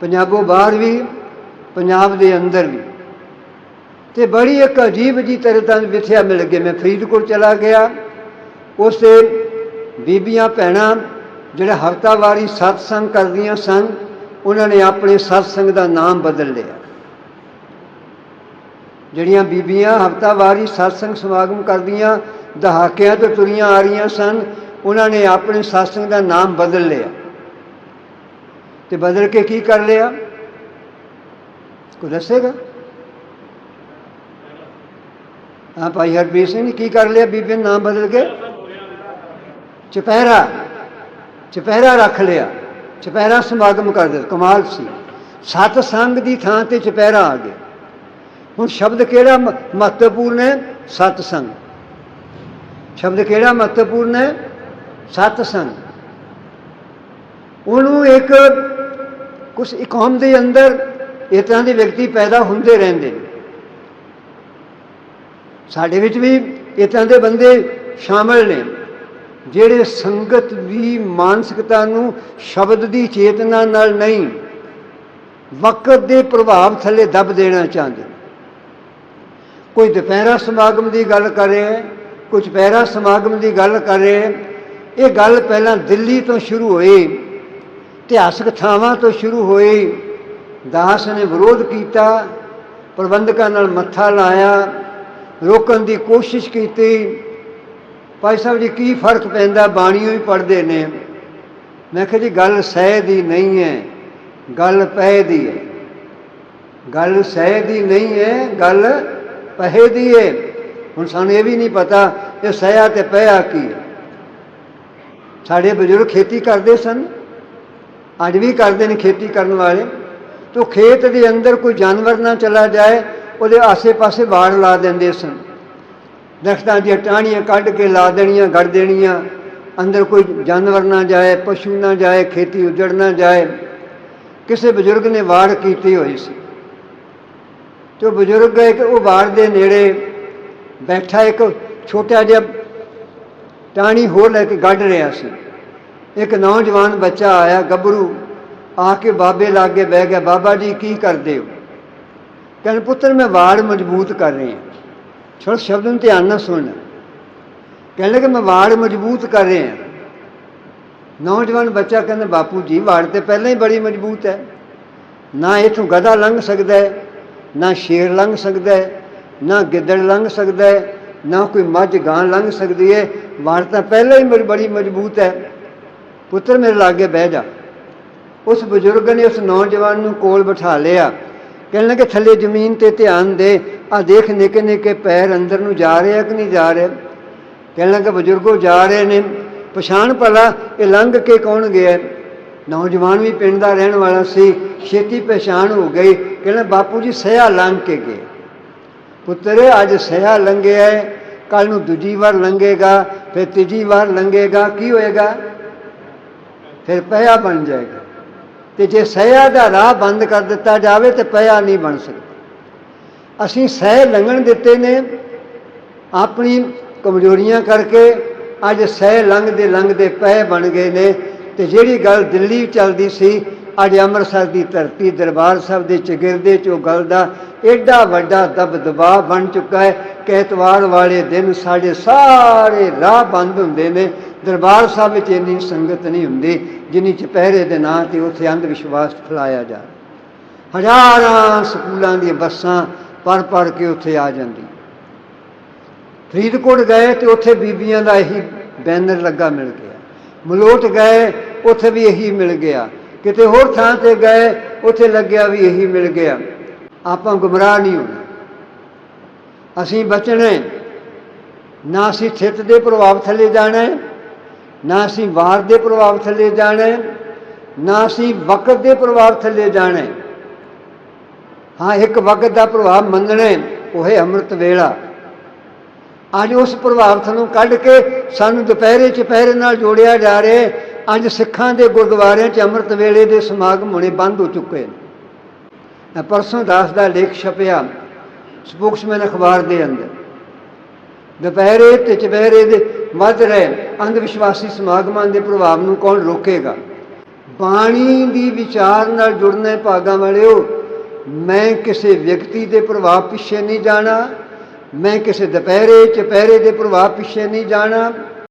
ਪੰਜਾਬੋਂ ਬਾਹਰ ਵੀ, ਪੰਜਾਬ ਦੇ ਅੰਦਰ ਵੀ। ਤੇ ਬੜੀ ਇੱਕ ਅਜੀਬ ਜੀ ਤਰ੍ਹਾਂ ਦਾ ਵਿਥਿਆ ਮਿਲ ਗਈ ਮੈਂ ਫਰੀਦਕੋਟ ਚਲਾ ਗਿਆ। ਉਸ ਤੇ ਬੀਬੀਆਂ ਭੈਣਾਂ ਜਿਹੜੇ ਹਫਤਾਵਾਰੀ ਸਤਸੰਗ ਕਰਦੀਆਂ ਸਨ, ਉਹਨਾਂ ਨੇ ਆਪਣੇ ਸਤਸੰਗ ਦਾ ਨਾਮ ਬਦਲ ਲਿਆ। ਜਿਹੜੀਆਂ ਬੀਬੀਆਂ ਹਫਤਾਵਾਰੀ ਸਤਸੰਗ ਸਮਾਗਮ ਕਰਦੀਆਂ, ਦਹਾਕਿਆਂ ਤੋਂ ਤੁਰੀਆਂ ਆ ਰਹੀਆਂ ਸਨ, ਉਹਨਾਂ ਨੇ ਆਪਣੇ ਸਤਸੰਗ ਦਾ ਨਾਮ ਬਦਲ ਲਿਆ। ਤੇ ਬਦਲ ਕੇ ਕੀ ਕਰ ਲਿਆ? ਕੋਈ ਦੱਸੇਗਾ? ਹਾਂ ਭਾਈ ਹਰਪ੍ਰੀਤ ਸਿੰਘ ਨੇ ਕੀ ਕਰ ਲਿਆ ਬੀਬੀ ਨੇ? ਨਾਮ ਬਦਲ ਕੇ? ਚੁਪਹਿਰਾ। ਚੁਪਹਿਰਾ ਰੱਖ ਲਿਆ। ਚੁਪਹਿਰਾ ਸਮਾਗਮ ਕਰ ਦਿੱਤਾ। ਕਮਾਲ ਸੀ। ਸਤ ਸੰਗ ਦੀ ਥਾਂ ਤੇ ਚੁਪਹਿਰਾ ਆ ਗਿਆ। ਹੁਣ ਸ਼ਬਦ ਕਿਹੜਾ ਮਹੱਤਵਪੂਰਨ ਹੈ? ਸਤ ਸੰਗ। ਸ਼ਬਦ ਕਿਹੜਾ ਮਹੱਤਵਪੂਰਨ ਹੈ? ਸਤ ਸੰਗ। ਉਹਨੂੰ ਇੱਕ ਕੁਝ ਕੌਮ ਦੇ ਅੰਦਰ ਇਸ ਤਰ੍ਹਾਂ ਦੇ ਵਿਅਕਤੀ ਪੈਦਾ ਹੁੰਦੇ ਰਹਿੰਦੇ ਨੇ। ਸਾਡੇ ਵਿੱਚ ਵੀ ਇਸ ਤਰ੍ਹਾਂ ਦੇ ਬੰਦੇ ਸ਼ਾਮਲ ਨੇ, ਜਿਹੜੇ ਸੰਗਤ ਦੀ ਮਾਨਸਿਕਤਾ ਨੂੰ ਸ਼ਬਦ ਦੀ ਚੇਤਨਾ ਨਾਲ ਨਹੀਂ, ਵਕਤ ਦੇ ਪ੍ਰਭਾਵ ਥੱਲੇ ਦਬ ਦੇਣਾ ਚਾਹੁੰਦੇ ਕੋਈ ਦੁਪਹਿਰਾ ਸਮਾਗਮ ਦੀ ਗੱਲ ਕਰੇ ਕੁਝ ਪਹਿਰਾ ਸਮਾਗਮ ਦੀ ਗੱਲ ਕਰ ਕਰੇ ਇਹ ਗੱਲ ਪਹਿਲਾਂ ਦਿੱਲੀ ਤੋਂ ਸ਼ੁਰੂ ਹੋਈ। ਇਤਿਹਾਸਕ ਥਾਵਾਂ ਤੋਂ ਸ਼ੁਰੂ ਹੋਈ ਦਾਸ ਨੇ ਵਿਰੋਧ ਕੀਤਾ, ਪ੍ਰਬੰਧਕਾਂ ਨਾਲ ਮੱਥਾ ਲਾਇਆ, ਰੋਕਣ ਦੀ ਕੋਸ਼ਿਸ਼ ਕੀਤੀ। ਭਾਈ ਸਾਹਿਬ ਜੀ, ਕੀ ਫ਼ਰਕ ਪੈਂਦਾ? ਬਾਣੀਓ ਹੀ ਪੜ੍ਹਦੇ ਨੇ। ਮੈਂ ਕਿਹਾ ਜੀ, ਗੱਲ ਸਹਿ ਦੀ ਨਹੀਂ ਹੈ, ਗੱਲ ਪੈ ਦੀ ਹੈ। ਗੱਲ ਸਹਿ ਦੀ ਨਹੀਂ ਹੈ, ਗੱਲ ਪਹੇ ਦੀ ਹੈ। ਹੁਣ ਸਾਨੂੰ ਇਹ ਵੀ ਨਹੀਂ ਪਤਾ ਇਹ ਸਹਿਆ ਤੇ ਪਿਆ ਕੀ ਹੈ। ਸਾਡੇ ਬਜ਼ੁਰਗ ਖੇਤੀ ਕਰਦੇ ਸਨ। ਅੱਜ ਵੀ ਕਰਦੇ ਨੇ ਖੇਤੀ ਕਰਨ ਵਾਲੇ। ਤੋ ਖੇਤ ਦੇ ਅੰਦਰ ਕੋਈ ਜਾਨਵਰ ਨਾ ਚਲਾ ਜਾਏ, ਉਹਦੇ ਆਸੇ-ਪਾਸੇ ਬਾੜ ਲਾ ਦਿੰਦੇ ਸਨ। ਦਰਖਤਾਂ ਦੀਆਂ ਟਾਹਣੀਆਂ ਕੱਢ ਕੇ ਲਾ ਦੇਣੀਆਂ, ਗੜ ਦੇਣੀਆਂ। ਅੰਦਰ ਕੋਈ ਜਾਨਵਰ ਨਾ ਜਾਏ, ਪਸ਼ੂ ਨਾ ਜਾਏ, ਖੇਤੀ ਉਜੜ ਨਾ ਜਾਏ। ਕਿਸੇ ਬਜ਼ੁਰਗ ਨੇ ਵਾੜ ਕੀਤੀ ਹੋਈ ਸੀ। ਤੇ ਉਹ ਬਜ਼ੁਰਗ ਕਿ ਉਹ ਵਾੜ ਦੇ ਨੇੜੇ ਬੈਠਾ ਇੱਕ ਛੋਟਾ ਜਿਹਾ ਟਾਹਣੀ ਹੋਰ ਲੈ ਕੇ ਗੱਡ ਰਿਹਾ ਸੀ। ਇੱਕ ਨੌਜਵਾਨ ਬੱਚਾ ਆਇਆ ਗੱਭਰੂ, ਆ ਕੇ ਬਾਬੇ ਲਾਗੇ ਬਹਿ ਗਿਆ, ਬਾਬਾ ਜੀ, ਕੀ ਕਰਦੇ ਹੋ? ਕਹਿੰਦੇ, ਪੁੱਤਰ, ਮੈਂ ਵਾੜ ਮਜ਼ਬੂਤ ਕਰ ਰਹੀ ਹਾਂ। ਛੋੜ ਸ਼ਬਦ ਨੂੰ ਧਿਆਨ ਨਾਲ ਸੁਣ। ਕਹਿਣ ਲੱਗੇ ਮੈਂ ਵਾੜ ਮਜ਼ਬੂਤ ਕਰ ਰਿਹਾ ਹਾਂ। ਨੌਜਵਾਨ ਬੱਚਾ ਕਹਿੰਦਾ, ਬਾਪੂ ਜੀ, ਵਾੜ ਤੇ ਪਹਿਲਾਂ ਹੀ ਬੜੀ ਮਜ਼ਬੂਤ ਹੈ। ਨਾ ਇਥੋਂ ਗਧਾ ਲੰਘ ਸਕਦਾ ਹੈ, ਨਾ ਸ਼ੇਰ ਲੰਘ ਸਕਦਾ ਹੈ, ਨਾ ਗਿੱਦੜ ਲੰਘ ਸਕਦਾ ਹੈ, ਨਾ ਕੋਈ ਮੱਝ, ਗਾਂ ਲੰਘ ਸਕਦੀ ਹੈ। ਵਾੜ ਤਾਂ ਪਹਿਲਾਂ ਹੀ ਬੜੀ- ਬੜੀ ਮਜ਼ਬੂਤ ਹੈ। ਪੁੱਤਰ ਮੇਰੇ ਲਾਗੇ ਬਹਿ ਜਾ। ਉਸ ਬਜ਼ੁਰਗ ਨੇ ਉਸ ਨੌਜਵਾਨ ਨੂੰ ਕੋਲ ਬਿਠਾ ਲਿਆ। ਕਹਿਣ ਲੱਗੇ ਥੱਲੇ ਜ਼ਮੀਨ ਤੇ ਧਿਆਨ ਦੇ, ਆ ਦੇਖ ਨਿੱਕੇ ਨਿੱਕੇ ਪੈਰ ਅੰਦਰ ਨੂੰ ਜਾ ਰਿਹਾ ਕਿ ਨਹੀਂ ਜਾ ਰਿਹਾ? ਕਹਿਣ ਲੱਗਾ ਬਜ਼ੁਰਗੋ, ਜਾ ਰਹੇ ਨੇ। ਪਛਾਣ ਭਲਾ, ਇਹ ਲੰਘ ਕੇ ਕੌਣ ਗਿਆ? ਨੌਜਵਾਨ ਵੀ ਪਿੰਡ ਦਾ ਰਹਿਣ ਵਾਲਾ ਸੀ। ਛੇਤੀ ਪਛਾਣ ਹੋ ਗਈ। ਕਹਿੰਦਾ, ਬਾਪੂ ਜੀ ਸਿਆ ਲੰਘ ਕੇ ਗਏ ਪੁੱਤਰ, ਅੱਜ ਸਿਆ ਲੰਘਿਆ ਹੈ। ਕੱਲ ਨੂੰ ਦੂਜੀ ਵਾਰ ਲੰਘੇਗਾ, ਫਿਰ ਤੀਜੀ ਵਾਰ ਲੰਘੇਗਾ। ਕੀ ਹੋਏਗਾ? ਫਿਰ ਪਿਆ ਬਣ ਜਾਏਗਾ। ਤੇ ਜੇ ਸਹਿਆ ਦਾ ਰਾਹ ਬੰਦ ਕਰ ਦਿੱਤਾ ਜਾਵੇ ਤੇ ਪਿਆ ਨਹੀਂ ਬਣ ਸਕਦਾ। ਅਸੀਂ ਸਹਿ ਲੰਘਣ ਦਿੱਤੇ ਨੇ, ਆਪਣੀ ਕਮਜ਼ੋਰੀਆਂ ਕਰਕੇ ਅੱਜ ਸਹਿ ਲੰਘਦੇ ਲੰਘਦੇ ਪੈ ਬਣ ਗਏ ਨੇ ਤੇ ਜਿਹੜੀ ਗੱਲ ਦਿੱਲੀ ਚੱਲਦੀ ਸੀ ਅੱਜ ਅੰਮ੍ਰਿਤਸਰ ਦੀ ਧਰਤੀ ਦਰਬਾਰ ਸਾਹਿਬ ਦੇ ਚਗਿਰਦੇ ਚੋਂ ਗੱਲ ਦਾ ਐਡਾ ਵੱਡਾ ਦਬਦਬਾ ਬਣ ਚੁੱਕਾ ਹੈ ਕਿ ਐਤਵਾਰ ਵਾਲੇ ਦਿਨ ਸਾਡੇ ਸਾਰੇ ਰਾਹ ਬੰਦ ਹੁੰਦੇ ਨੇ। ਦਰਬਾਰ ਸਾਹਿਬ ਵਿੱਚ ਇੰਨੀ ਸੰਗਤ ਨਹੀਂ ਹੁੰਦੀ ਜਿੰਨੀ ਚੁਪਹਿਰੇ ਦੇ ਨਾਂ ਤੇ ਉੱਥੇ ਅੰਧ ਵਿਸ਼ਵਾਸ ਫੈਲਾਇਆ ਜਾ ਹਜ਼ਾਰਾਂ ਸਕੂਲਾਂ ਦੀਆਂ ਬੱਸਾਂ ਪਰ ਪਰ ਕੇ ਉੱਥੇ ਆ ਜਾਂਦੀ ਫਰੀਦਕੋਟ ਗਏ ਤੇ ਉੱਥੇ ਬੀਬੀਆਂ ਦਾ ਇਹੀ ਬੈਨਰ ਲੱਗਾ ਮਿਲ ਗਿਆ। ਮਲੋਟ ਗਏ, ਉੱਥੇ ਵੀ ਇਹੀ ਮਿਲ ਗਿਆ। ਕਿਤੇ ਹੋਰ ਥਾਂ ਤੇ ਗਏ, ਉੱਥੇ ਲੱਗਿਆ ਵੀ ਇਹੀ ਮਿਲ ਗਿਆ। ਆਪਾਂ ਗੁੰਮਰਾਹ ਨਹੀਂ ਹੋਣਾ। ਅਸੀਂ ਬਚਣਾ ਨਾ ਅਸੀਂ ਥਿੱਤ ਦੇ ਪ੍ਰਭਾਵ ਥੱਲੇ ਜਾਣਾ ਨਾ ਅਸੀਂ ਵਾਰ ਦੇ ਪ੍ਰਭਾਵ ਥੱਲੇ ਜਾਣਾ ਨਾ ਅਸੀਂ ਵਕਤ ਦੇ ਪ੍ਰਭਾਵ ਥੱਲੇ ਜਾਣਾ ਹਾਂ। ਇੱਕ ਵਕਤ ਦਾ ਪ੍ਰਭਾਵ ਮੰਨਣਾ ਉਹ ਹੈ ਅੰਮ੍ਰਿਤ ਵੇਲਾ। ਅੱਜ ਉਸ ਪ੍ਰਭਾਵ ਨੂੰ ਕੱਢ ਕੇ ਸਾਨੂੰ ਦੁਪਹਿਰੇ ਚੁਪਹਿਰੇ ਨਾਲ ਜੋੜਿਆ ਜਾ ਰਿਹਾ ਅੱਜ ਸਿੱਖਾਂ ਦੇ ਗੁਰਦੁਆਰਿਆਂ 'ਚ ਅੰਮ੍ਰਿਤ ਵੇਲੇ ਦੇ ਸਮਾਗਮ ਹੋਣੇ ਬੰਦ ਹੋ ਚੁੱਕੇ ਨੇ। ਇਹ ਪਰਸੋਂ ਦਾਸ ਦਾ ਲੇਖ ਛਪਿਆ, ਸਪੋਕਸਮੈਨ ਅਖਬਾਰ ਦੇ ਅੰਦਰ। ਦੁਪਹਿਰੇ ਤੇ ਚੁਪਹਿਰੇ ਦੇ ਮੱਧ ਰਹੇ ਅੰਧ ਵਿਸ਼ਵਾਸੀ ਸਮਾਗਮਾਂ ਦੇ ਪ੍ਰਭਾਵ ਨੂੰ ਕੌਣ ਰੋਕੇਗਾ? ਬਾਣੀ ਦੀ ਵਿਚਾਰ ਨਾਲ ਜੁੜਨੇ ਭਾਗਾਂ ਵਾਲਿਓ, ਮੈਂ ਕਿਸੇ ਵਿਅਕਤੀ ਦੇ ਪ੍ਰਭਾਵ ਪਿੱਛੇ ਨਹੀਂ ਜਾਣਾ, ਮੈਂ ਕਿਸੇ ਦੁਪਹਿਰੇ, ਚਪਹਿਰੇ ਦੇ ਪ੍ਰਭਾਵ ਪਿੱਛੇ ਨਹੀਂ ਜਾਣਾ